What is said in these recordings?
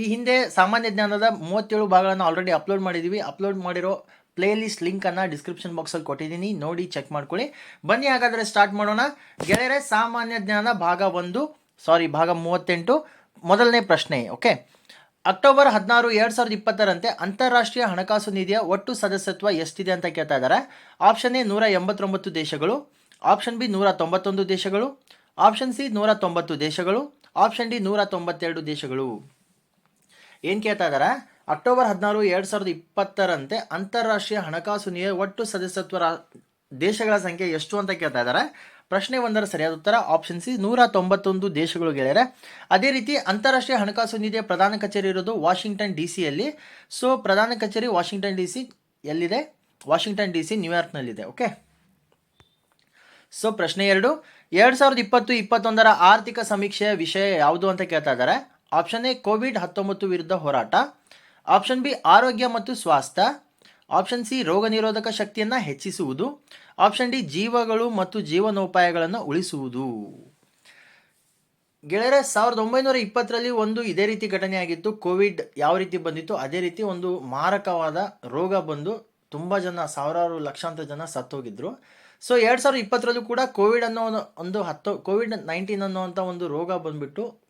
ಈ ಹಿಂದೆ ಸಾಮಾನ್ಯ ಜ್ಞಾನದ ಮೂವತ್ತೇಳು ಭಾಗಗಳನ್ನು ಆಲ್ರೆಡಿ ಅಪ್ಲೋಡ್ ಮಾಡಿದ್ದೀವಿ ಅಪ್ಲೋಡ್ ಮಾಡಿರೋ ಪ್ಲೇ ಲಿಸ್ಟ್ ಲಿಂಕನ್ನು ಡಿಸ್ಕ್ರಿಪ್ಷನ್ ಬಾಕ್ಸಲ್ಲಿ ಕೊಟ್ಟಿದ್ದೀನಿ. ನೋಡಿ ಚೆಕ್ ಮಾಡ್ಕೊಳ್ಳಿ. ಬನ್ನಿ, ಹಾಗಾದರೆ ಸ್ಟಾರ್ಟ್ ಮಾಡೋಣ. ಗೆಳೆಯರೆ, ಸಾಮಾನ್ಯ ಜ್ಞಾನ ಭಾಗ ಒಂದು. ಸಾರಿ ಭಾಗ ಮೂವತ್ತೆಂಟು. ಮೊದಲನೇ ಪ್ರಶ್ನೆ ಓಕೆ ಅಕ್ಟೋಬರ್ ಹದಿನಾರು, ಎರಡು ಸಾವಿರದ ಇಪ್ಪತ್ತರಂತೆ ಅಂತಾರಾಷ್ಟ್ರೀಯ ಹಣಕಾಸು ನಿಧಿಯ ಒಟ್ಟು ಸದಸ್ಯತ್ವ ಎಷ್ಟಿದೆ ಅಂತ ಕೇಳ್ತಾ ಇದ್ದಾರೆ. ಆಪ್ಷನ್ ಎ, ನೂರ ಎಂಬತ್ತೊಂಬತ್ತು ದೇಶಗಳು. ಆಪ್ಷನ್ ಬಿ, ನೂರ ತೊಂಬತ್ತೊಂದು ದೇಶಗಳು. ಆಪ್ಷನ್ ಸಿ, ನೂರ ತೊಂಬತ್ತು ದೇಶಗಳು. ಆಪ್ಷನ್ ಡಿ, ನೂರ ತೊಂಬತ್ತೆರಡು ದೇಶಗಳು. ಏನು ಕೇಳ್ತಾ ಇದ್ದಾರೆ ಅಕ್ಟೋಬರ್ ಹದಿನಾರು, ಎರಡು ಸಾವಿರದ ಇಪ್ಪತ್ತರಂತೆ ಅಂತಾರಾಷ್ಟ್ರೀಯ ಹಣಕಾಸು ನಿಧಿಯ ಒಟ್ಟು ಸದಸ್ಯತ್ವ ದೇಶಗಳ ಸಂಖ್ಯೆ ಎಷ್ಟು ಅಂತ ಕೇಳ್ತಾ ಇದ್ದಾರೆ ಪ್ರಶ್ನೆ ಒಂದರ ಸರಿಯಾದ ಉತ್ತರ ಆಪ್ಷನ್ ಸಿ ನೂರ ತೊಂಬತ್ತೊಂದು ದೇಶಗಳು ಗೆಳೆಯರೆ. ಅದೇ ರೀತಿ ಅಂತಾರಾಷ್ಟ್ರೀಯ ಹಣಕಾಸು ನಿಧಿಯ ಪ್ರಧಾನ ಕಚೇರಿ ಇರೋದು ವಾಷಿಂಗ್ಟನ್ ಡಿ ಸಿಯಲ್ಲಿ ಸೊ ಪ್ರಧಾನ ಕಚೇರಿ ವಾಷಿಂಗ್ಟನ್ ಡಿ ಸಿ ಎಲ್ಲಿದೆ? ವಾಷಿಂಗ್ಟನ್ ಡಿ ಸಿ ನ್ಯೂಯಾರ್ಕ್ನಲ್ಲಿದೆ ಓಕೆ ಸೊ ಪ್ರಶ್ನೆ ಎರಡು. ಎರಡು ಸಾವಿರದ ಇಪ್ಪತ್ತು, ಇಪ್ಪತ್ತೊಂದರ ಆರ್ಥಿಕ ಸಮೀಕ್ಷೆಯ ವಿಷಯ ಯಾವುದು ಅಂತ ಕೇಳ್ತಾ ಇದ್ದಾರೆ ಆಪ್ಷನ್ ಎ, ಕೋವಿಡ್ ಹತ್ತೊಂಬತ್ತು ವಿರುದ್ಧ ಹೋರಾಟ. ಆಪ್ಷನ್ ಬಿ, ಆರೋಗ್ಯ ಮತ್ತು ಸ್ವಾಸ್ಥ್ಯ. ಆಪ್ಷನ್ ಸಿ, ರೋಗ ನಿರೋಧಕ ಶಕ್ತಿಯನ್ನು ಹೆಚ್ಚಿಸುವುದು. ಆಪ್ಷನ್ ಡಿ, ಜೀವಗಳು ಮತ್ತು ಜೀವನೋಪಾಯಗಳನ್ನು ಉಳಿಸುವುದು. ಗೆಳೆಯರೆ, ಸಾವಿರದ ಒಂಬೈನೂರ ಇಪ್ಪತ್ತರಲ್ಲಿ ಒಂದು ಇದೇ ರೀತಿ ಘಟನೆ ಆಗಿತ್ತು ಕೋವಿಡ್ ಯಾವ ರೀತಿ ಬಂದಿತ್ತು ಅದೇ ರೀತಿ ಒಂದು ಮಾರಕವಾದ ರೋಗ ಬಂದು ತುಂಬ ಜನ, ಸಾವಿರಾರು ಲಕ್ಷಾಂತರ ಜನ ಸತ್ತೋಗಿದ್ರು. ಸೊ, ಎರಡು ಸಾವಿರದ ಇಪ್ಪತ್ತರಲ್ಲೂ ಕೂಡ ಕೋವಿಡ್ ಅನ್ನೋ ಒಂದು- ಹತ್ತು, ಕೋವಿಡ್ ನೈನ್ಟೀನ್ ಅನ್ನೋವಂಥ ಒಂದು ರೋಗ ಬಂದ್ಬಿಟ್ಟು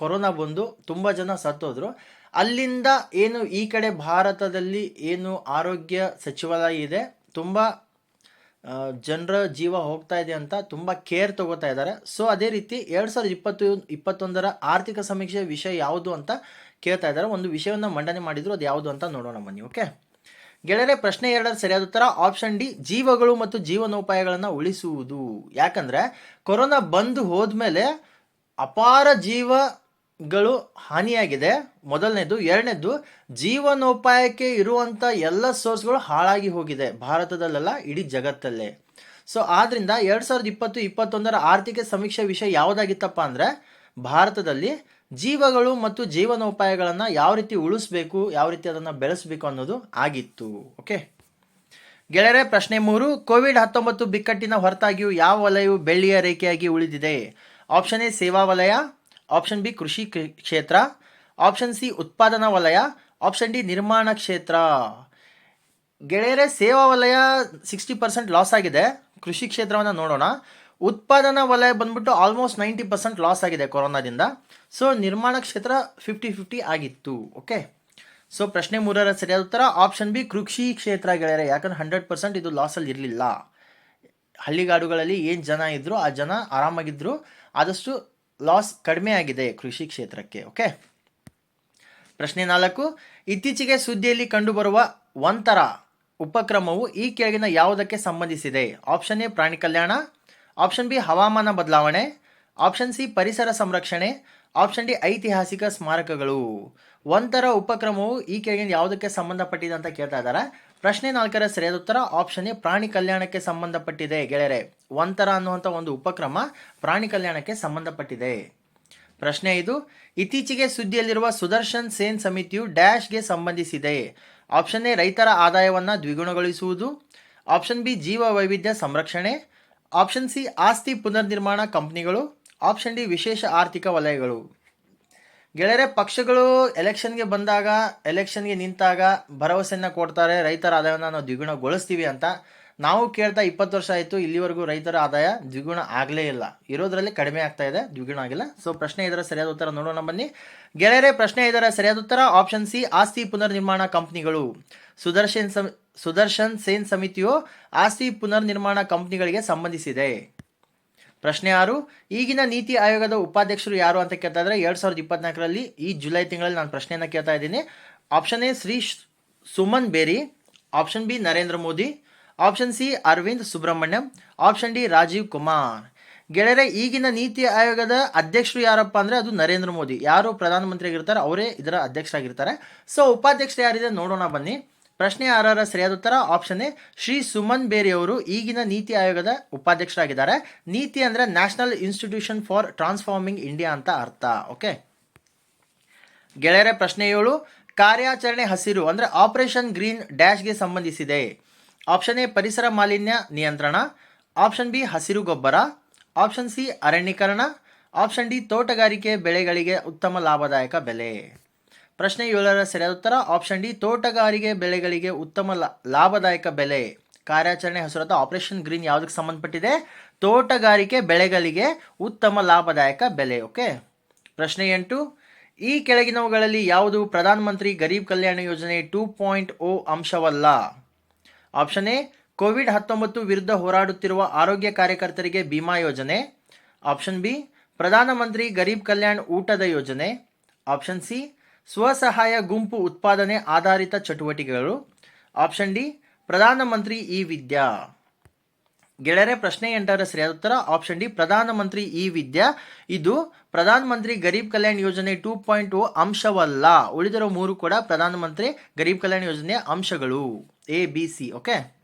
ಕೊರೋನಾ ಬಂದು ತುಂಬ ಜನ ಸತ್ತೋದ್ರು. ಅಲ್ಲಿಂದ ಏನು ಈ ಕಡೆ ಭಾರತದಲ್ಲಿ ಏನು ಆರೋಗ್ಯ ಸಚಿವಾಲಯ ಇದೆ, ತುಂಬ ಜನರ ಜೀವ ಹೋಗ್ತಾ ಇದೆ ಅಂತ ತುಂಬ ಕೇರ್ ತಗೋತಾ ಇದ್ದಾರೆ. ಸೊ ಅದೇ ರೀತಿ ಎರಡು ಸಾವಿರದ ಇಪ್ಪತ್ತು, ಇಪ್ಪತ್ತೊಂದರ ಆರ್ಥಿಕ ಸಮೀಕ್ಷೆಯ ವಿಷಯ ಯಾವುದು ಅಂತ ಕೇಳ್ತಾ ಇದ್ದಾರೆ. ಒಂದು ವಿಷಯವನ್ನು ಮಂಡನೆ ಮಾಡಿದ್ರು, ಅದು ಯಾವುದು ಅಂತ ನೋಡೋಣ ಬನ್ನಿ, ಓಕೆ? ಗೆಳೆಯರೆ, ಪ್ರಶ್ನೆ ಎರಡರ ಸರಿಯಾದ ಉತ್ತರ, ಆಪ್ಷನ್ ಡಿ, ಜೀವಗಳು ಮತ್ತು ಜೀವನೋಪಾಯಗಳನ್ನು ಉಳಿಸುವುದು. ಯಾಕಂದರೆ, ಕೊರೋನಾ ಬಂದು ಹೋದ್ಮೇಲೆ ಅಪಾರ ಜೀವಗಳು ಹಾನಿಯಾಗಿದೆ. ಮೊದಲನೇದು. ಎರಡನೇದು, ಜೀವನೋಪಾಯಕ್ಕೆ ಇರುವಂಥ ಎಲ್ಲ ಸೋರ್ಸ್ಗಳು ಹಾಳಾಗಿ ಹೋಗಿದೆ ಭಾರತದಲ್ಲೆಲ್ಲ, ಇಡೀ ಜಗತ್ತಲ್ಲೇ. ಸೊ ಆದ್ದರಿಂದ ಎರಡು ಸಾವಿರದ ಇಪ್ಪತ್ತು, ಇಪ್ಪತ್ತೊಂದರ ಆರ್ಥಿಕ ಸಮೀಕ್ಷೆ ವಿಷಯ ಯಾವುದಾಗಿತ್ತಪ್ಪ ಅಂದರೆ, ಭಾರತದಲ್ಲಿ ಜೀವಗಳು ಮತ್ತು ಜೀವನೋಪಾಯಗಳನ್ನು ಯಾವ ರೀತಿ ಉಳಿಸ್ಬೇಕು, ಯಾವ ರೀತಿ ಅದನ್ನು ಬೆಳೆಸಬೇಕು ಅನ್ನೋದು ಆಗಿತ್ತು. ಓಕೆ ಗೆಳೆಯರೆ, ಪ್ರಶ್ನೆ ಮೂರು. ಕೋವಿಡ್ ಹತ್ತೊಂಬತ್ತು ಬಿಕ್ಕಟ್ಟಿನ ಹೊರತಾಗಿಯೂ ಯಾವ ವಲಯವು ಬೆಳ್ಳಿಯ ರೇಖೆಯಾಗಿ ಉಳಿದಿದೆ? ಆಪ್ಷನ್ ಎ ಸೇವಾ ವಲಯ. ಆಪ್ಷನ್ ಬಿ ಕೃಷಿ ಕ್ಷೇತ್ರ, ಆಪ್ಷನ್ ಸಿ ಉತ್ಪಾದನಾ ವಲಯ, ಆಪ್ಷನ್ ಡಿ ನಿರ್ಮಾಣ ಕ್ಷೇತ್ರ. ಗೆಳೆಯರೆ, ಸೇವಾ ವಲಯ ಸಿಕ್ಸ್ಟಿ ಪರ್ಸೆಂಟ್ ಲಾಸ್ ಆಗಿದೆ. ಕೃಷಿ ಕ್ಷೇತ್ರವನ್ನು ನೋಡೋಣ. ಉತ್ಪಾದನಾ ವಲಯ ಬಂದ್ಬಿಟ್ಟು ಆಲ್ಮೋಸ್ಟ್ ನೈಂಟಿ ಪರ್ಸೆಂಟ್ ಲಾಸ್ ಆಗಿದೆ ಕೊರೋನಾದಿಂದ. ಸೊ ನಿರ್ಮಾಣ ಕ್ಷೇತ್ರ ಫಿಫ್ಟಿ ಫಿಫ್ಟಿ ಆಗಿತ್ತು. ಓಕೆ ಸೊ ಪ್ರಶ್ನೆ ಮೂರರ ಸರಿಯಾದ ಉತ್ತರ, ಆಪ್ಷನ್ ಬಿ ಕೃಷಿ ಕ್ಷೇತ್ರ ಗೆಳೆಯರೆ, ಯಾಕಂದ್ರೆ ಹಂಡ್ರೆಡ್ ಪರ್ಸೆಂಟ್ ಇದು ಲಾಸಲ್ಲಿ ಇರಲಿಲ್ಲ. ಹಳ್ಳಿಗಾಡುಗಳಲ್ಲಿ ಏನು ಜನ ಇದ್ರು, ಆ ಜನ ಆರಾಮಾಗಿದ್ರು. ಆದಷ್ಟು ಲಾಸ್ ಕಡಿಮೆ ಆಗಿದೆ ಕೃಷಿ ಕ್ಷೇತ್ರಕ್ಕೆ ಓಕೆ ಪ್ರಶ್ನೆ ನಾಲ್ಕು, ಇತ್ತೀಚೆಗೆ ಸುದ್ದಿಯಲ್ಲಿ ಕಂಡುಬರುವ ಒಂಥರ ಉಪಕ್ರಮವು ಈ ಕೆಳಗಿನ ಯಾವುದಕ್ಕೆ ಸಂಬಂಧಿಸಿದೆ? ಆಪ್ಷನ್ ಎ, ಪ್ರಾಣಿ ಕಲ್ಯಾಣ ಆಪ್ಷನ್ ಬಿ, ಹವಾಮಾನ ಬದಲಾವಣೆ ಆಪ್ಷನ್ ಸಿ, ಪರಿಸರ ಸಂರಕ್ಷಣೆ ಆಪ್ಷನ್ ಡಿ, ಐತಿಹಾಸಿಕ ಸ್ಮಾರಕಗಳು. ಒಂಥರ ಉಪಕ್ರಮವು ಈ ಕೆಳಗಿನ ಯಾವುದಕ್ಕೆ ಸಂಬಂಧಪಟ್ಟಿದೆ ಅಂತ ಕೇಳ್ತಾ ಇದ್ದಾರೆ ಪ್ರಶ್ನೆ ನಾಲ್ಕರ ಸರಿಯಾದ ಉತ್ತರ ಆಪ್ಷನ್ ಎ ಪ್ರಾಣಿ ಕಲ್ಯಾಣಕ್ಕೆ ಸಂಬಂಧಪಟ್ಟಿದೆ. ಗೆಳೆಯರೆ ಒಂಥರ ಅನ್ನುವಂಥ ಒಂದು ಉಪಕ್ರಮ ಪ್ರಾಣಿ ಕಲ್ಯಾಣಕ್ಕೆ ಸಂಬಂಧಪಟ್ಟಿದೆ. ಪ್ರಶ್ನೆ ಇದು ಇತ್ತೀಚೆಗೆ ಸುದ್ದಿಯಲ್ಲಿರುವ ಸುದರ್ಶನ್ ಸೇನ್ ಸಮಿತಿಯು ಡ್ಯಾಶ್ಗೆ ಸಂಬಂಧಿಸಿದೆ. ಆಪ್ಷನ್ ಎ ರೈತರ ಆದಾಯವನ್ನು ದ್ವಿಗುಣಗೊಳಿಸುವುದು. ಆಪ್ಷನ್ ಬಿ ಜೀವ ವೈವಿಧ್ಯ ಸಂರಕ್ಷಣೆ. ಆಪ್ಷನ್ ಸಿ ಆಸ್ತಿ ಪುನರ್ನಿರ್ಮಾಣ ಕಂಪನಿಗಳು. ಆಪ್ಷನ್ ಡಿ ವಿಶೇಷ ಆರ್ಥಿಕ ವಲಯಗಳು. ಗೆಳೆಯರೆ, ಪಕ್ಷಗಳು ಎಲೆಕ್ಷನ್ಗೆ ಬಂದಾಗ, ಎಲೆಕ್ಷನ್ಗೆ ನಿಂತಾಗ ಭರವಸೆಯನ್ನು ಕೊಡ್ತಾರೆ, ರೈತರ ಆದಾಯವನ್ನು ನಾವು ದ್ವಿಗುಣಗೊಳಿಸ್ತೀವಿ ಅಂತ. ನಾವು ಕೇಳ್ತಾ ಇಪ್ಪತ್ತು ವರ್ಷ ಆಯಿತು, ಇಲ್ಲಿವರೆಗೂ ರೈತರ ಆದಾಯ ದ್ವಿಗುಣ ಆಗಲೇ ಇಲ್ಲ. ಇರೋದ್ರಲ್ಲಿ ಕಡಿಮೆ ಆಗ್ತಾ ಇದೆ, ದ್ವಿಗುಣ ಆಗಿಲ್ಲ. ಸೊ ಪ್ರಶ್ನೆ ಇದರ ಸರಿಯಾದ ಉತ್ತರ ನೋಡೋಣ ಬನ್ನಿ. ಗೆಳೆಯರೆ, ಪ್ರಶ್ನೆ ಇದರ ಸರಿಯಾದ ಉತ್ತರ ಆಪ್ಷನ್ ಸಿ ಆಸ್ತಿ ಪುನರ್ನಿರ್ಮಾಣ ಕಂಪ್ನಿಗಳು. ಸುದರ್ಶನ್ ಸಮ್, ಸುದರ್ಶನ್ ಸೇನ್ ಸಮಿತಿಯು ಆಸ್ತಿ ಪುನರ್ನಿರ್ಮಾಣ ಕಂಪ್ನಿಗಳಿಗೆ ಸಂಬಂಧಿಸಿದೆ. ಪ್ರಶ್ನೆ ಆರು, ಈಗಿನ ನೀತಿ ಆಯೋಗದ ಉಪಾಧ್ಯಕ್ಷರು ಯಾರು ಅಂತ ಕೇಳ್ತಾ ಇದ್ರೆ ಎರಡ್ ಸಾವಿರದ ಇಪ್ಪತ್ನಾಲ್ಕರಲ್ಲಿ ಈ ಜುಲೈ ತಿಂಗಳಲ್ಲಿ ನಾನು ಪ್ರಶ್ನೆಯನ್ನು ಕೇಳ್ತಾ ಇದ್ದೀನಿ. Option A Shri Suman Bery, option B Narendra Modi, option C Arvind Subramanyam, option D Rajeev Kumar. ಗೆಳೆಯರೆ, ಈಗಿನ ನೀತಿ ಆಯೋಗದ ಅಧ್ಯಕ್ಷರು ಯಾರಪ್ಪ ಅಂದರೆ ಅದು ನರೇಂದ್ರ ಮೋದಿ. ಯಾರು ಪ್ರಧಾನಮಂತ್ರಿ ಆಗಿರ್ತಾರೆ ಅವರೇ ಇದರ ಅಧ್ಯಕ್ಷರಾಗಿರ್ತಾರೆ. ಸೊ, ಉಪಾಧ್ಯಕ್ಷರು ಯಾರಿದೆ ನೋಡೋಣ ಬನ್ನಿ. ಪ್ರಶ್ನೆ ಆರರ ಸರಿಯಾದ ಉತ್ತರ? ಆಪ್ಷನ್ ಎ, ಶ್ರೀ ಸುಮನ್ ಬೇರಿಯವರು ಈಗಿನ ನೀತಿ ಆಯೋಗದ ಉಪಾಧ್ಯಕ್ಷರಾಗಿದ್ದಾರೆ. ನೀತಿ ಅಂದರೆ National Institution for Transforming India ಅಂತ ಅರ್ಥ ಓಕೆ ಗೆಳೆಯರೆ, ಪ್ರಶ್ನೆ ಏಳು, ಕಾರ್ಯಾಚರಣೆ ಹಸಿರು ಅಂದರೆ ಆಪರೇಷನ್ ಗ್ರೀನ್ ಡ್ಯಾಶ್ಗೆ ಸಂಬಂಧಿಸಿದೆ. ಆಪ್ಷನ್ ಎ, ಪರಿಸರ ಮಾಲಿನ್ಯ ನಿಯಂತ್ರಣ. ಆಪ್ಷನ್ ಬಿ, ಹಸಿರು ಗೊಬ್ಬರ. ಆಪ್ಷನ್ ಸಿ, ಅರಣ್ಯೀಕರಣ. ಆಪ್ಷನ್ ಡಿ, ತೋಟಗಾರಿಕೆ ಬೆಳೆಗಳಿಗೆ ಉತ್ತಮ ಲಾಭದಾಯಕ ಬೆಲೆ. ಪ್ರಶ್ನೆ ಏಳರ ಸರಿಯಾದ ಉತ್ತರ ಆಪ್ಷನ್ ಡಿ, ತೋಟಗಾರಿಕೆ ಬೆಳೆಗಳಿಗೆ ಉತ್ತಮ ಲಾಭದಾಯಕ ಬೆಲೆ. ಕಾರ್ಯಾಚರಣೆ ಹೆಸರಾದ ಆಪರೇಷನ್ ಗ್ರೀನ್ ಯಾವುದಕ್ಕೆ ಸಂಬಂಧಪಟ್ಟಿದೆ? ತೋಟಗಾರಿಕೆ ಬೆಳೆಗಳಿಗೆ ಉತ್ತಮ ಲಾಭದಾಯಕ ಬೆಲೆ ಓಕೆ ಪ್ರಶ್ನೆ ಎಂಟು, ಈ ಕೆಳಗಿನವುಗಳಲ್ಲಿ ಯಾವುದು ಪ್ರಧಾನಮಂತ್ರಿ ಗರೀಬ್ ಕಲ್ಯಾಣ ಯೋಜನೆ ಟೂ ಪಾಯಿಂಟ್ ಓ ಅಂಶವಲ್ಲ? ಆಪ್ಷನ್ ಎ, ಕೋವಿಡ್ ಹತ್ತೊಂಬತ್ತು ವಿರುದ್ಧ ಹೋರಾಡುತ್ತಿರುವ ಆರೋಗ್ಯ ಕಾರ್ಯಕರ್ತರಿಗೆ ಬಿಮಾ ಯೋಜನೆ. ಆಪ್ಷನ್ ಬಿ ಪ್ರಧಾನಮಂತ್ರಿ ಗರೀಬ್ ಕಲ್ಯಾಣ್ ಊಟದ ಯೋಜನೆ. ಆಪ್ಷನ್ ಸಿ ಸ್ವಸಹಾಯ ಗುಂಪು ಉತ್ಪಾದನೆ ಆಧಾರಿತ ಚಟುವಟಿಕೆಗಳು. ಆಪ್ಷನ್ ಡಿ ಪ್ರಧಾನಮಂತ್ರಿ ಇ ವಿದ್ಯಾ. ಗೆಳೆಯರೆ, ಪ್ರಶ್ನೆ ಎಂಟರ ಸರಿಯಾದ ಉತ್ತರ. ಆಪ್ಷನ್ ಡಿ ಪ್ರಧಾನಮಂತ್ರಿ ಇ ವಿದ್ಯಾ. ಇದು ಪ್ರಧಾನಮಂತ್ರಿ ಗರೀಬ್ ಕಲ್ಯಾಣ್ ಯೋಜನೆ ಟೂ ಪಾಯಿಂಟ್ ಓ ಅಂಶವಲ್ಲ. ಉಳಿದಿರೋ ಮೂರು ಕೂಡ ಪ್ರಧಾನಮಂತ್ರಿ ಗರೀಬ್ ಕಲ್ಯಾಣ್ ಯೋಜನೆಯ ಅಂಶಗಳು. A, B, C, okay?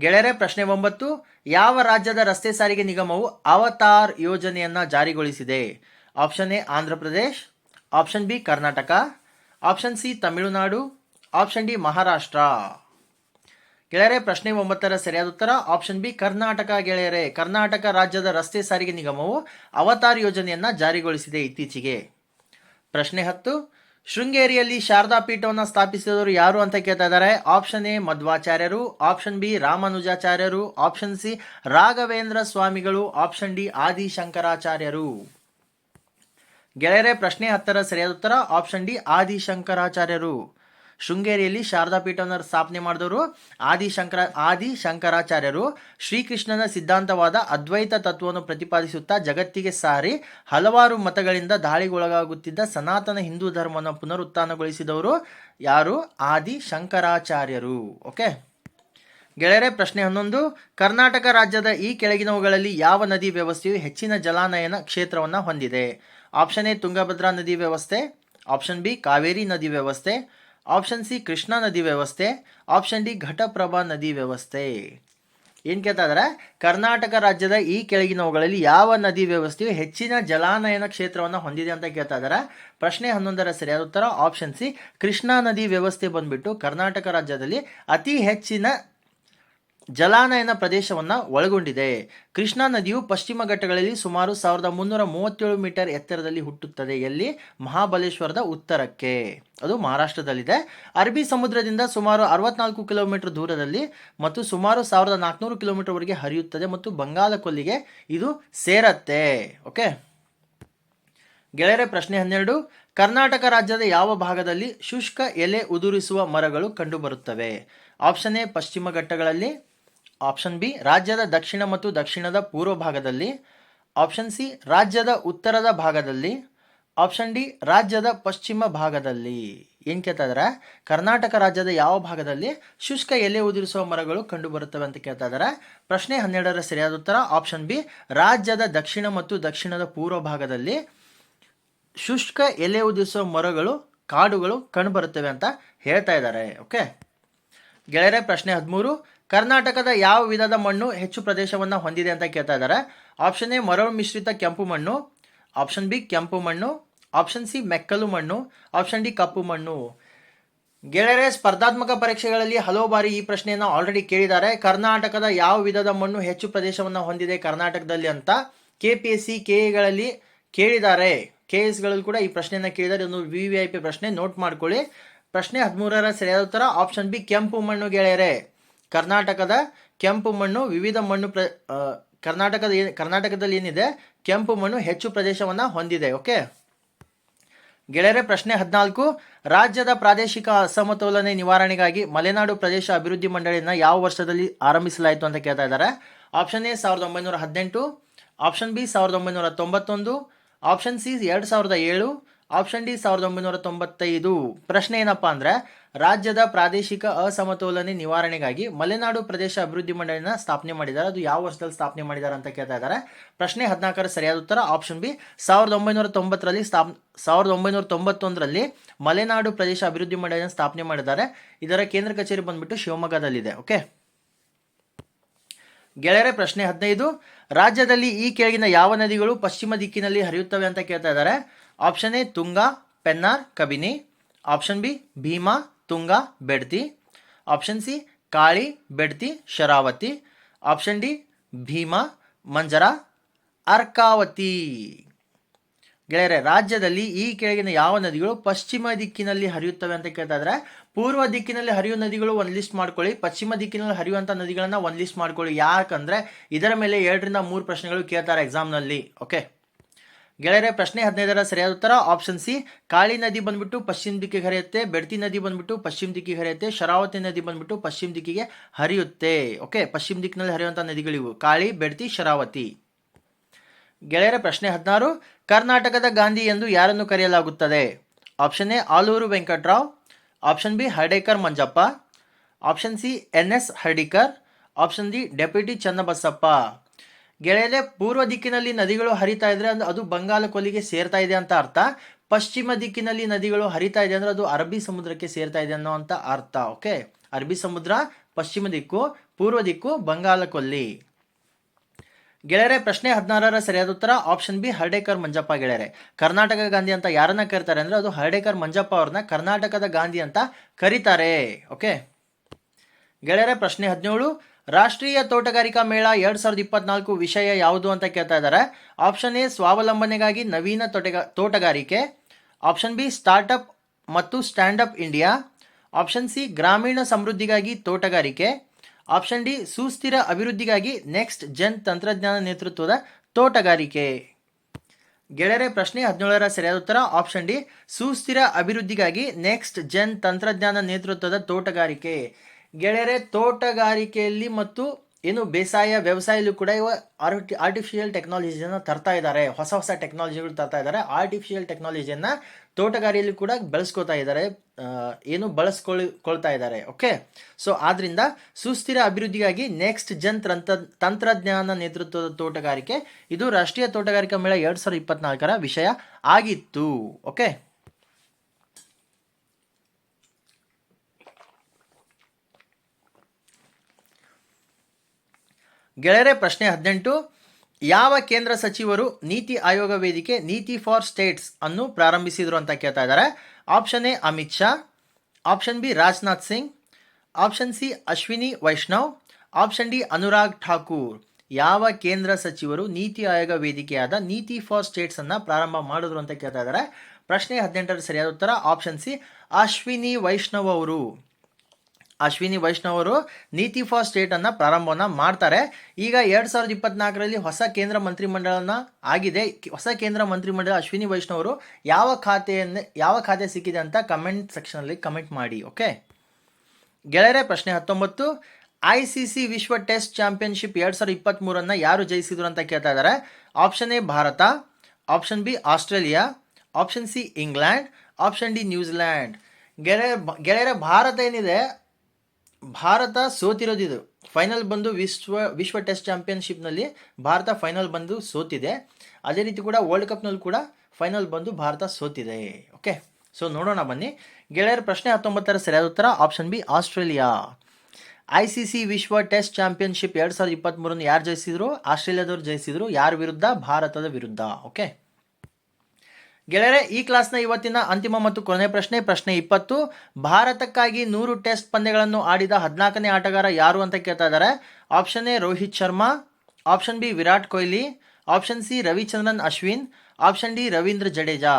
ಗೆಳೆಯರೆ, ಪ್ರಶ್ನೆ ಒಂಬತ್ತು. ಯಾವ ರಾಜ್ಯದ ರಸ್ತೆ ಸಾರಿಗೆ ನಿಗಮವು ಅವತಾರ್ ಯೋಜನೆಯನ್ನ ಜಾರಿಗೊಳಿಸಿದೆ? Option A, Andhra Pradesh. Option B Karnataka, option C Tamil Nadu, option D Maharashtra. ಗೆಳೆಯರೆ, ಪ್ರಶ್ನೆ ಒಂಬತ್ತರ ಸರಿಯಾದ ಉತ್ತರ, ಆಪ್ಷನ್ ಬಿ ಕರ್ನಾಟಕ ಗೆಳೆಯರೆ. ಕರ್ನಾಟಕ ರಾಜ್ಯದ ರಸ್ತೆ ಸಾರಿಗೆ ನಿಗಮವು ಅವತಾರ್ ಯೋಜನೆಯನ್ನು ಜಾರಿಗೊಳಿಸಿದೆ ಇತ್ತೀಚೆಗೆ. ಪ್ರಶ್ನೆ ಹತ್ತು, ಶೃಂಗೇರಿಯಲ್ಲಿ ಶಾರದಾ ಪೀಠವನ್ನು ಸ್ಥಾಪಿಸಿದವರು ಯಾರು ಅಂತ ಕೇಳ್ತಾ ಇದ್ದಾರೆ? ಆಪ್ಷನ್ ಎ ಮಧ್ವಾಚಾರ್ಯರು, ಆಪ್ಷನ್ ಬಿ ರಾಮಾನುಜಾಚಾರ್ಯರು, ಆಪ್ಷನ್ ಸಿ ರಾಘವೇಂದ್ರ ಸ್ವಾಮಿಗಳು, ಆಪ್ಷನ್ ಡಿ ಆದಿ ಶಂಕರಾಚಾರ್ಯರು ಗೆಳೆಯರೆ, ಪ್ರಶ್ನೆ ಹತ್ತರ ಸರಿಯಾದ ಉತ್ತರ ಆಪ್ಷನ್ ಡಿ ಆದಿಶಂಕರಾಚಾರ್ಯರು. ಶೃಂಗೇರಿಯಲ್ಲಿ ಶಾರದಾ ಪೀಠವನ್ನು ಸ್ಥಾಪನೆ ಮಾಡಿದವರು ಆದಿಶಂಕರ ಆದಿ ಶಂಕರಾಚಾರ್ಯರು ಶ್ರೀಕೃಷ್ಣನ ಸಿದ್ಧಾಂತವಾದ ಅದ್ವೈತ ತತ್ವವನ್ನು ಪ್ರತಿಪಾದಿಸುತ್ತಾ ಜಗತ್ತಿಗೆ ಸಾರಿ ಹಲವಾರು ಮತಗಳಿಂದ ದಾಳಿಗೊಳಗಾಗುತ್ತಿದ್ದ ಸನಾತನ ಹಿಂದೂ ಧರ್ಮವನ್ನು ಪುನರುತ್ಥಾನಗೊಳಿಸಿದವರು ಯಾರು? ಆದಿ ಶಂಕರಾಚಾರ್ಯರು ಓಕೆ? ಗೆಳೆಯರೆ, ಪ್ರಶ್ನೆ ಹನ್ನೊಂದು. ಕರ್ನಾಟಕ ರಾಜ್ಯದ ಈ ಕೆಳಗಿನವುಗಳಲ್ಲಿ ಯಾವ ನದಿ ವ್ಯವಸ್ಥೆಯು ಹೆಚ್ಚಿನ ಜಲಾನಯನ ಕ್ಷೇತ್ರವನ್ನು ಹೊಂದಿದೆ? ಆಪ್ಷನ್ ಎ ತುಂಗಭದ್ರಾ ನದಿ ವ್ಯವಸ್ಥೆ, ಆಪ್ಷನ್ ಬಿ ಕಾವೇರಿ ನದಿ ವ್ಯವಸ್ಥೆ, ಆಪ್ಷನ್ ಸಿ ಕೃಷ್ಣಾ ನದಿ ವ್ಯವಸ್ಥೆ, ಆಪ್ಷನ್ ಡಿ ಘಟಪ್ರಭಾ ನದಿ ವ್ಯವಸ್ಥೆ. ಏನು ಕೇಳ್ತಾ ಇದ್ದಾರೆ ಕರ್ನಾಟಕ ರಾಜ್ಯದ ಈ ಕೆಳಗಿನವುಗಳಲ್ಲಿ ಯಾವ ನದಿ ವ್ಯವಸ್ಥೆಯು ಹೆಚ್ಚಿನ ಜಲಾನಯನ ಕ್ಷೇತ್ರವನ್ನು ಹೊಂದಿದೆ ಅಂತ ಕೇಳ್ತಾ ಇದ್ದಾರೆ ಪ್ರಶ್ನೆ ಹನ್ನೊಂದರ ಸರಿಯಾದ ಉತ್ತರ ಆಪ್ಷನ್ ಸಿ ಕೃಷ್ಣಾ ನದಿ ವ್ಯವಸ್ಥೆ ಬಂದ್ಬಿಟ್ಟು ಕರ್ನಾಟಕ ರಾಜ್ಯದಲ್ಲಿ ಅತಿ ಹೆಚ್ಚಿನ ಜಲಾನಯನ ಪ್ರದೇಶವನ್ನು ಒಳಗೊಂಡಿದೆ. ಕೃಷ್ಣಾ ನದಿಯು ಪಶ್ಚಿಮ ಘಟ್ಟಗಳಲ್ಲಿ ಸುಮಾರು ಸಾವಿರದ ಮುನ್ನೂರ ಮೂವತ್ತೇಳು ಮೀಟರ್ ಎತ್ತರದಲ್ಲಿ ಹುಟ್ಟುತ್ತದೆ. ಎಲ್ಲಿ? ಮಹಾಬಲೇಶ್ವರದ ಉತ್ತರಕ್ಕೆ. ಅದು ಮಹಾರಾಷ್ಟ್ರದಲ್ಲಿದೆ. ಅರಬ್ಬಿ ಸಮುದ್ರದಿಂದ ಸುಮಾರು ಅರವತ್ನಾಲ್ಕು ಕಿಲೋಮೀಟರ್ ದೂರದಲ್ಲಿ ಮತ್ತು ಸುಮಾರು ಸಾವಿರದ ನಾಲ್ಕುನೂರು ಕಿಲೋಮೀಟರ್ವರೆಗೆ ಹರಿಯುತ್ತದೆ ಮತ್ತು ಬಂಗಾಳ ಕೊಲ್ಲಿಗೆ ಇದು ಸೇರತ್ತೆ. ಓಕೆ? ಗೆಳೆಯರೆ, ಪ್ರಶ್ನೆ ಹನ್ನೆರಡು. ಕರ್ನಾಟಕ ರಾಜ್ಯದ ಯಾವ ಭಾಗದಲ್ಲಿ ಶುಷ್ಕ ಎಲೆ ಉದುರಿಸುವ ಮರಗಳು ಕಂಡುಬರುತ್ತವೆ? ಆಪ್ಷನ್ ಎ, ಪಶ್ಚಿಮ ಘಟ್ಟಗಳಲ್ಲಿ. ಆಪ್ಷನ್ ಬಿ, ರಾಜ್ಯದ ದಕ್ಷಿಣ ಮತ್ತು ದಕ್ಷಿಣದ ಪೂರ್ವ ಭಾಗದಲ್ಲಿ. ಆಪ್ಷನ್ ಸಿ, ರಾಜ್ಯದ ಉತ್ತರದ ಭಾಗದಲ್ಲಿ. ಆಪ್ಷನ್ ಡಿ, ರಾಜ್ಯದ ಪಶ್ಚಿಮ ಭಾಗದಲ್ಲಿ. ಏನು ಕೇಳ್ತಾ ಕರ್ನಾಟಕ ರಾಜ್ಯದ ಯಾವ ಭಾಗದಲ್ಲಿ ಶುಷ್ಕ ಎಲೆ ಉದುರಿಸುವ ಮರಗಳು ಕಂಡುಬರುತ್ತವೆ ಅಂತ ಕೇಳ್ತಾ ಇದ್ದಾರೆ ಪ್ರಶ್ನೆ ಹನ್ನೆರಡರ ಸರಿಯಾದ ಉತ್ತರ, ಆಪ್ಷನ್ ಬಿ, ರಾಜ್ಯದ ದಕ್ಷಿಣ ಮತ್ತು ದಕ್ಷಿಣದ ಪೂರ್ವ ಭಾಗದಲ್ಲಿ ಶುಷ್ಕ ಎಲೆ ಉದುರಿಸುವ ಮರಗಳು, ಕಾಡುಗಳು ಕಂಡುಬರುತ್ತವೆ ಅಂತ ಹೇಳ್ತಾ ಇದ್ದಾರೆ ಓಕೆ? ಗೆಳೆಯರೆ, ಪ್ರಶ್ನೆ ಹದಿಮೂರು ಕರ್ನಾಟಕದ ಯಾವ ವಿಧದ ಮಣ್ಣು ಹೆಚ್ಚು ಪ್ರದೇಶವನ್ನು ಹೊಂದಿದೆ ಅಂತ ಕೇಳ್ತಾ ಇದ್ದಾರೆ. ಆಪ್ಷನ್ ಎ ಮರಳು ಮಿಶ್ರಿತ ಕೆಂಪು ಮಣ್ಣು ಆಪ್ಷನ್ ಬಿ ಕೆಂಪು ಮಣ್ಣು ಆಪ್ಷನ್ ಸಿ ಮೆಕ್ಕಲು ಮಣ್ಣು ಆಪ್ಷನ್ ಡಿ ಕಪ್ಪು ಮಣ್ಣು. ಗೆಳೆಯರೆ, ಸ್ಪರ್ಧಾತ್ಮಕ ಪರೀಕ್ಷೆಗಳಲ್ಲಿ ಹಲವು ಬಾರಿ ಈ ಪ್ರಶ್ನೆಯನ್ನು ಆಲ್ರೆಡಿ ಕೇಳಿದ್ದಾರೆ. ಕರ್ನಾಟಕದ ಯಾವ ವಿಧದ ಮಣ್ಣು ಹೆಚ್ಚು ಪ್ರದೇಶವನ್ನು ಹೊಂದಿದೆ ಕರ್ನಾಟಕದಲ್ಲಿ ಅಂತ K P S C K ಎಗಳಲ್ಲಿ ಕೇಳಿದ್ದಾರೆ. ಕೆ ಎಸ್ಗಳಲ್ಲಿ ಕೂಡ ಈ ಪ್ರಶ್ನೆಯನ್ನು ಕೇಳಿದ್ದಾರೆ. ಒಂದು ವಿ ವಿ ಐ ಪಿ ಪ್ರಶ್ನೆ. ನೋಟ್ ಮಾಡ್ಕೊಳ್ಳಿ. ಪ್ರಶ್ನೆ ಹದಿಮೂರರ ಸರಿಯಾದ ಉತ್ತರ ಆಪ್ಷನ್ ಬಿ ಕೆಂಪು ಮಣ್ಣು ಗೆಳೆಯರೆ. ಕರ್ನಾಟಕದ ಕೆಂಪು ಮಣ್ಣು, ವಿವಿಧ ಮಣ್ಣು ಪ್ರ ಕರ್ನಾಟಕದ ಕರ್ನಾಟಕದಲ್ಲಿ ಏನಿದೆ, ಕೆಂಪು ಮಣ್ಣು ಹೆಚ್ಚು ಪ್ರದೇಶವನ್ನು ಹೊಂದಿದೆ, ಓಕೆ? ಗೆಳೆಯರೆ, ಪ್ರಶ್ನೆ ಹದಿನಾಲ್ಕು. ರಾಜ್ಯದ ಪ್ರಾದೇಶಿಕ ಅಸಮತೋಲನೆ ನಿವಾರಣೆಗಾಗಿ ಮಲೆನಾಡು ಪ್ರದೇಶ ಅಭಿವೃದ್ಧಿ ಮಂಡಳಿಯನ್ನು ಯಾವ ವರ್ಷದಲ್ಲಿ ಆರಂಭಿಸಲಾಯಿತು ಅಂತ ಕೇಳ್ತಾ ಇದ್ದಾರೆ. ಆಪ್ಷನ್ ಎ, ಸಾವಿರದ ಒಂಬೈನೂರ ಹದಿನೆಂಟು. ಆಪ್ಷನ್ ಬಿ, ಸಾವಿರದ ಒಂಬೈನೂರ ತೊಂಬತ್ತೊಂದು. ಆಪ್ಷನ್ ಸಿ, ಎರಡು ಸಾವಿರದ ಏಳು. ಆಪ್ಷನ್ ಡಿ ಸಾವಿರದ ಒಂಬೈನೂರ ತೊಂಬತ್ತೈದು. ಪ್ರಶ್ನೆ ಏನಪ್ಪಾ ಅಂದ್ರೆ, ರಾಜ್ಯದ ಪ್ರಾದೇಶಿಕ ಅಸಮತೋಲನೆ ನಿವಾರಣೆಗಾಗಿ ಮಲೆನಾಡು ಪ್ರದೇಶ ಅಭಿವೃದ್ಧಿ ಮಂಡಳಿನ ಸ್ಥಾಪನೆ ಮಾಡಿದ್ದಾರೆ. ಅದು ಯಾವ ವರ್ಷದಲ್ಲಿ ಸ್ಥಾಪನೆ ಮಾಡಿದ್ದಾರೆ ಅಂತ ಕೇಳ್ತಾ ಇದ್ದಾರೆ. ಪ್ರಶ್ನೆ ಹದಿನಾಲ್ಕರ ಸರಿಯಾದ ಉತ್ತರ, ಆಪ್ಷನ್ ಬಿ, ಸಾವಿರದ ಒಂಬೈನೂರ ತೊಂಬತ್ತರಲ್ಲಿ ಸ್ಥಾಪ್, ಸಾವಿರದ ಒಂಬೈನೂರ ತೊಂಬತ್ತೊಂದರಲ್ಲಿ ಮಲೆನಾಡು ಪ್ರದೇಶ ಅಭಿವೃದ್ಧಿ ಮಂಡಳಿನ ಸ್ಥಾಪನೆ ಮಾಡಿದ್ದಾರೆ. ಇದರ ಕೇಂದ್ರ ಕಚೇರಿ ಬಂದ್ಬಿಟ್ಟು ಶಿವಮೊಗ್ಗದಲ್ಲಿದೆ. ಓಕೆ? ಗೆಳೆಯರೆ, ಪ್ರಶ್ನೆ ಹದಿನೈದು. ರಾಜ್ಯದಲ್ಲಿ ಈ ಕೆಳಗಿನ ಯಾವ ನದಿಗಳು ಪಶ್ಚಿಮ ದಿಕ್ಕಿನಲ್ಲಿ ಹರಿಯುತ್ತವೆ ಅಂತ ಕೇಳ್ತಾ ಇದ್ದಾರೆ. Option A Tunga Pennar Kabini option B Bhima Tunga Bedti option C Kali Bedti Sharavathi option D Bhima Manjara Arkavathi ಗೆಳೆಯರೆ, ರಾಜ್ಯದಲ್ಲಿ ಈ ಕೆಳಗಿನ ಯಾವ ನದಿಗಳು ಪಶ್ಚಿಮ ದಿಕ್ಕಿನಲ್ಲಿ ಹರಿಯುತ್ತವೆ ಅಂತ ಕೇಳ್ತಾ ಪೂರ್ವ ದಿಕ್ಕಿನಲ್ಲಿ ಹರಿಯುವ ನದಿಗಳು ಒಂದು ಲಿಸ್ಟ್ ಮಾಡ್ಕೊಳ್ಳಿ. ಪಶ್ಚಿಮ ದಿಕ್ಕಿನಲ್ಲಿ ಹರಿಯುವಂಥ ನದಿಗಳನ್ನ ಒಂದು ಲಿಸ್ಟ್ ಮಾಡ್ಕೊಳ್ಳಿ. ಯಾಕಂದ್ರೆ ಇದರ ಮೇಲೆ ಎರಡರಿಂದ ಮೂರು ಪ್ರಶ್ನೆಗಳು ಕೇಳ್ತಾರೆ ಎಕ್ಸಾಮ್ನಲ್ಲಿ ಓಕೆ ಗೆಳೆಯರೆ, ಪ್ರಶ್ನೆ ಹದಿನೈದರ ಸರಿಯಾದ ಉತ್ತರ ಆಪ್ಷನ್ ಸಿ ಕಾಳಿ ನದಿ ಬಂದ್ಬಿಟ್ಟು ಪಶ್ಚಿಮ ದಿಕ್ಕಿಗೆ ಹರಿಯುತ್ತೆ, ಬೆಡ್ತಿ ನದಿ ಬಂದ್ಬಿಟ್ಟು ಪಶ್ಚಿಮ ದಿಕ್ಕಿಗೆ ಹರಿಯುತ್ತೆ, ಶರಾವತಿ ನದಿ ಬಂದ್ಬಿಟ್ಟು ಪಶ್ಚಿಮ ದಿಕ್ಕಿಗೆ ಹರಿಯುತ್ತೆ. ಓಕೆ ಪಶ್ಚಿಮ ದಿಕ್ಕಿನಲ್ಲಿ ಹರಿಯುವಂಥ ನದಿಗಳಿವು ಕಾಳಿ, ಬೆಡ್ತಿ, ಶರಾವತಿ. ಗೆಳೆಯರ, ಪ್ರಶ್ನೆ ಹದಿನಾರು. ಕರ್ನಾಟಕದ ಗಾಂಧಿ ಎಂದು ಯಾರನ್ನು ಕರೆಯಲಾಗುತ್ತದೆ? Option A Aluru Venkatarao. Option B Hardekar Manjappa. Option C N S Hardikar option D deputy Channabasappa. ಗೆಳೆಯರೆ, ಪೂರ್ವ ದಿಕ್ಕಿನಲ್ಲಿ ನದಿಗಳು ಹರಿತಾ ಇದ್ರೆ ಅಂದ್ರೆ ಅದು ಬಂಗಾಲ ಕೊಲ್ಲಿಗೆ ಸೇರ್ತಾ ಇದೆ ಅಂತ ಅರ್ಥ. ಪಶ್ಚಿಮ ದಿಕ್ಕಿನಲ್ಲಿ ನದಿಗಳು ಹರಿತಾ ಇದೆ ಅಂದ್ರೆ ಅದು ಅರಬ್ಬಿ ಸಮುದ್ರಕ್ಕೆ ಸೇರ್ತಾ ಇದೆ ಅನ್ನೋ ಅಂತ ಅರ್ಥ, ಓಕೆ? ಅರಬ್ಬಿ ಸಮುದ್ರ, ಪಶ್ಚಿಮ ದಿಕ್ಕು, ಪೂರ್ವ ದಿಕ್ಕು ಬಂಗಾಲ ಕೊಲ್ಲಿ. ಗೆಳೆಯರೆ, ಪ್ರಶ್ನೆ ಹದಿನಾರರ ಸರಿಯಾದ ಉತ್ತರ, ಆಪ್ಷನ್ ಬಿ, ಹರ್ಡೇಕರ್ ಮಂಜಪ್ಪ ಗೆಳೆಯರೆ. ಕರ್ನಾಟಕ ಗಾಂಧಿ ಅಂತ ಯಾರನ್ನ ಕರೀತಾರೆ ಅಂದ್ರೆ ಅದು ಹರ್ಡೇಕರ್ ಮಂಜಪ್ಪ ಅವ್ರನ್ನ ಕರ್ನಾಟಕದ ಗಾಂಧಿ ಅಂತ ಕರೀತಾರೆ, ಓಕೆ? ಗೆಳೆಯರೆ, ಪ್ರಶ್ನೆ ಹದಿನೇಳು ರಾಷ್ಟ್ರೀಯ ತೋಟಗಾರಿಕಾ ಮೇಳ ಎರಡ್ ಸಾವಿರದ ಇಪ್ಪತ್ನಾಲ್ಕು ವಿಷಯ ಯಾವುದು ಅಂತ ಕೇಳ್ತಾ ಇದ್ದಾರೆ. ಆಪ್ಷನ್ ಎ, ಸ್ವಾವಲಂಬನೆಗಾಗಿ ನವೀನ ತೋಟಗ, ತೋಟಗಾರಿಕೆ. ಆಪ್ಷನ್ ಬಿ, ಸ್ಟಾರ್ಟ್ಅಪ್ ಮತ್ತು ಸ್ಟ್ಯಾಂಡಪ್ ಇಂಡಿಯಾ. ಆಪ್ಷನ್ ಸಿ, ಗ್ರಾಮೀಣ ಸಮೃದ್ಧಿಗಾಗಿ ತೋಟಗಾರಿಕೆ. ಆಪ್ಷನ್ ಡಿ, ಸುಸ್ಥಿರ ಅಭಿವೃದ್ಧಿಗಾಗಿ ನೆಕ್ಸ್ಟ್ ಜನ್ ತಂತ್ರಜ್ಞಾನ ನೇತೃತ್ವದ ತೋಟಗಾರಿಕೆ. ಗೆಳೆಯರೆ, ಪ್ರಶ್ನೆ ಹದಿನೇಳರ ಸರಿಯಾದ ಉತ್ತರ. ಆಪ್ಷನ್ ಡಿ, ಸುಸ್ಥಿರ ಅಭಿವೃದ್ಧಿಗಾಗಿ ನೆಕ್ಸ್ಟ್ ಜನ್ ತಂತ್ರಜ್ಞಾನ ನೇತೃತ್ವದ ತೋಟಗಾರಿಕೆ. ಗೆಳೆಯರೆ, ತೋಟಗಾರಿಕೆಯಲ್ಲಿ ಮತ್ತು ಏನು ಬೇಸಾಯ ವ್ಯವಸಾಯಲ್ಲೂ ಕೂಡ ಇವ ಆರ್ಟಿ ಆರ್ಟಿಫಿಷಿಯಲ್ ಟೆಕ್ನಾಲಜಿಯನ್ನು ತರ್ತಾ ಇದ್ದಾರೆ. ಹೊಸ ಹೊಸ ಟೆಕ್ನಾಲಜಿಗಳು ತರ್ತಾ ಇದ್ದಾರೆ. ಆರ್ಟಿಫಿಷಿಯಲ್ ಟೆಕ್ನಾಲಜಿಯನ್ನು ತೋಟಗಾರಿಯಲ್ಲಿ ಕೂಡ ಬಳಸ್ಕೋತಾ ಇದ್ದಾರೆ. ಏನು ಬಳಸ್ಕೊಳ್ಕೊಳ್ತಾ ಇದ್ದಾರೆ. ಓಕೆ ಸೊ ಆದ್ದರಿಂದ ಸುಸ್ಥಿರ ಅಭಿವೃದ್ಧಿಗಾಗಿ ನೆಕ್ಸ್ಟ್ ಜನ್ ತಂತ್ರ, ತಂತ್ರಜ್ಞಾನ ನೇತೃತ್ವದ ತೋಟಗಾರಿಕೆ, ಇದು ರಾಷ್ಟ್ರೀಯ ತೋಟಗಾರಿಕಾ ಮೇಳ ಎರಡು ಸಾವಿರದ ಇಪ್ಪತ್ನಾಲ್ಕರ ವಿಷಯ ಆಗಿತ್ತು. ಓಕೆ ಗೆಳೆಯರೆ, ಪ್ರಶ್ನೆ ಹದಿನೆಂಟು. ಯಾವ ಕೇಂದ್ರ ಸಚಿವರು ನೀತಿ ಆಯೋಗ ವೇದಿಕೆ ನೀತಿ ಫಾರ್ ಸ್ಟೇಟ್ಸ್ ಅನ್ನು ಪ್ರಾರಂಭಿಸಿದರು ಅಂತ ಕೇಳ್ತಾ ಇದ್ದಾರೆ? Option A, Amit Shah. Option B, Rajnath Singh. Option C, Ashwini Vaishnaw. Option D, Anurag Thakur. ಯಾವ ಕೇಂದ್ರ ಸಚಿವರು ನೀತಿ ಆಯೋಗ ವೇದಿಕೆಯಾದ ನೀತಿ ಫಾರ್ ಸ್ಟೇಟ್ಸ್ ಅನ್ನು ಪ್ರಾರಂಭ ಮಾಡಿದ್ರು ಅಂತ ಕೇಳ್ತಾ ಇದ್ದಾರೆ? ಪ್ರಶ್ನೆ ಹದಿನೆಂಟರ ಸರಿಯಾದ ಉತ್ತರ, ಆಪ್ಷನ್ ಸಿ, ಅಶ್ವಿನಿ ವೈಷ್ಣವ್ ಅವರು. ಅಶ್ವಿನಿ ವೈಷ್ಣವ್ ಅವರು ನೀತಿ ಫಾರ್ ಸ್ಟೇಟ್ ಅನ್ನ ಪ್ರಾರಂಭವನ್ನ ಮಾಡ್ತಾರೆ. ಈಗ ಎರಡ್ ಸಾವಿರದ ಇಪ್ಪತ್ನಾಲ್ಕರಲ್ಲಿ ಹೊಸ ಕೇಂದ್ರ ಮಂತ್ರಿಮಂಡಲನ ಆಗಿದೆ. ಹೊಸ ಕೇಂದ್ರ ಮಂತ್ರಿಮಂಡಲ ಅಶ್ವಿನಿ ವೈಷ್ಣವ್ ಅವರು ಯಾವ ಖಾತೆಯನ್ನು, ಯಾವ ಖಾತೆ ಸಿಕ್ಕಿದೆ ಅಂತ ಕಮೆಂಟ್ ಸೆಕ್ಷನ್ ಅಲ್ಲಿ ಕಮೆಂಟ್ ಮಾಡಿ ಓಕೆ ಗೆಳೆಯರೆ, ಪ್ರಶ್ನೆ ಹತ್ತೊಂಬತ್ತು. ಐ ಸಿ ಸಿ ವಿಶ್ವ ಟೆಸ್ಟ್ ಚಾಂಪಿಯನ್ಶಿಪ್ ಎರಡ್ ಸಾವಿರದ ಇಪ್ಪತ್ತ್ ಮೂರನ್ನ ಯಾರು ಜಯಿಸಿದ್ರು ಅಂತ ಕೇಳ್ತಾ ಇದ್ದಾರೆ. Option A Bharat option B Australia option C England option D New Zealand. ಗೆಳೆಯ ಗೆಳೆಯರ, ಭಾರತ ಏನಿದೆ? ಭಾರತ ಸೋತಿರೋದಿದು. ಫೈನಲ್ ಬಂದು ವಿಶ್ವ ವಿಶ್ವ ಟೆಸ್ಟ್ ಚಾಂಪಿಯನ್ಶಿಪ್ನಲ್ಲಿ ಭಾರತ ಫೈನಲ್ ಬಂದು ಸೋತಿದೆ. ಅದೇ ರೀತಿ ಕೂಡ ವರ್ಲ್ಡ್ ಕಪ್ನಲ್ಲಿ ಕೂಡ ಫೈನಲ್ ಬಂದು ಭಾರತ ಸೋತಿದೆ. ಓಕೆ ಸೊ ನೋಡೋಣ ಬನ್ನಿ. ಗೆಳೆಯರ ಪ್ರಶ್ನೆ ಹತ್ತೊಂಬತ್ತರ ಸರಿಯಾದ ಉತ್ತರ option B Australia. I C C ವಿಶ್ವ ಟೆಸ್ಟ್ ಚಾಂಪಿಯನ್ಶಿಪ್ ಎರಡು ಸಾವಿರದ ಇಪ್ಪತ್ತ್ಮೂರನ್ನು ಯಾರು ಜಯಿಸಿದ್ರು? ಆಸ್ಟ್ರೇಲಿಯಾದವರು ಜಯಿಸಿದ್ರು. ಯಾರ ವಿರುದ್ಧ? ಭಾರತದ ವಿರುದ್ಧ. ಓಕೆ ಗೆಳೆಯರೆ, ಈ ಕ್ಲಾಸ್ನ ಇವತ್ತಿನ ಅಂತಿಮ ಮತ್ತು ಕೊನೆಯ ಪ್ರಶ್ನೆ ಪ್ರಶ್ನೆ ಇಪ್ಪತ್ತು. ಭಾರತಕ್ಕಾಗಿ ನೂರು ಟೆಸ್ಟ್ ಪಂದ್ಯಗಳನ್ನು ಆಡಿದ ಹದಿನಾಲ್ಕನೇ ಆಟಗಾರ ಯಾರು ಅಂತ ಕೇಳ್ತಾ ಇದ್ದಾರೆ. Option A Rohit Sharma option B Virat Kohli option C Ravichandran Ashwin option D Ravindra Jadeja.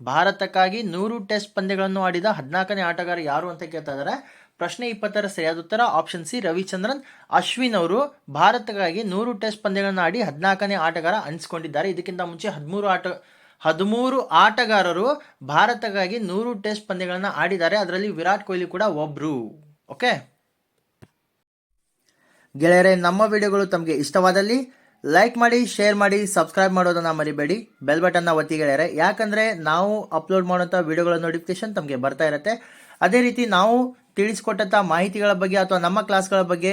ಭಾರತಕ್ಕಾಗಿ ನೂರು ಟೆಸ್ಟ್ ಪಂದ್ಯಗಳನ್ನು ಆಡಿದ ಹದಿನಾಲ್ಕನೇ ಆಟಗಾರ ಯಾರು ಅಂತ ಕೇಳ್ತಾ ಇದ್ದಾರೆ. ಪ್ರಶ್ನೆ ಇಪ್ಪತ್ತರ ಸರಿಯಾದ ಉತ್ತರ ಆಪ್ಷನ್ ಸಿ ರವಿಚಂದ್ರನ್. ಅಶ್ವಿನ್ ಅವರು ಭಾರತಕ್ಕಾಗಿ ನೂರು ಟೆಸ್ಟ್ ಪಂದ್ಯಗಳನ್ನು ಆಡಿ ಹದಿನಾಲ್ಕನೇ ಆಟಗಾರ ಅನಿಸ್ಕೊಂಡಿದ್ದಾರೆ. ಇದಕ್ಕಿಂತ ಮುಂಚೆ ಹದಿಮೂರು ಆಟ ಹದಿಮೂರು ಆಟಗಾರರು ಭಾರತಕ್ಕಾಗಿ ನೂರು ಟೆಸ್ಟ್ ಪಂದ್ಯಗಳನ್ನು ಆಡಿದ್ದಾರೆ. ಅದರಲ್ಲಿ ವಿರಾಟ್ ಕೊಹ್ಲಿ ಕೂಡ ಒಬ್ರು. ಓಕೆ? ಗೆಳೆಯರೆ, ನಮ್ಮ ವಿಡಿಯೋಗಳು ತಮಗೆ ಇಷ್ಟವಾದಲ್ಲಿ ಲೈಕ್ ಮಾಡಿ, ಶೇರ್ ಮಾಡಿ, ಸಬ್ಸ್ಕ್ರೈಬ್ ಮಾಡೋದನ್ನು ಮರಿಬೇಡಿ. ಬೆಲ್ ಬಟನ್ನ ಒತ್ತಿ ಗೆಳೆಯರೆ. ಯಾಕಂದರೆ ನಾವು ಅಪ್ಲೋಡ್ ಮಾಡುವಂಥ ವಿಡಿಯೋಗಳ ನೋಟಿಫಿಕೇಶನ್ ತಮಗೆ ಬರ್ತಾ ಇರುತ್ತೆ. ಅದೇ ರೀತಿ ನಾವು ತಿಳಿಸ್ಕೊಟ್ಟಂಥ ಮಾಹಿತಿಗಳ ಬಗ್ಗೆ ಅಥವಾ ನಮ್ಮ ಕ್ಲಾಸ್ಗಳ ಬಗ್ಗೆ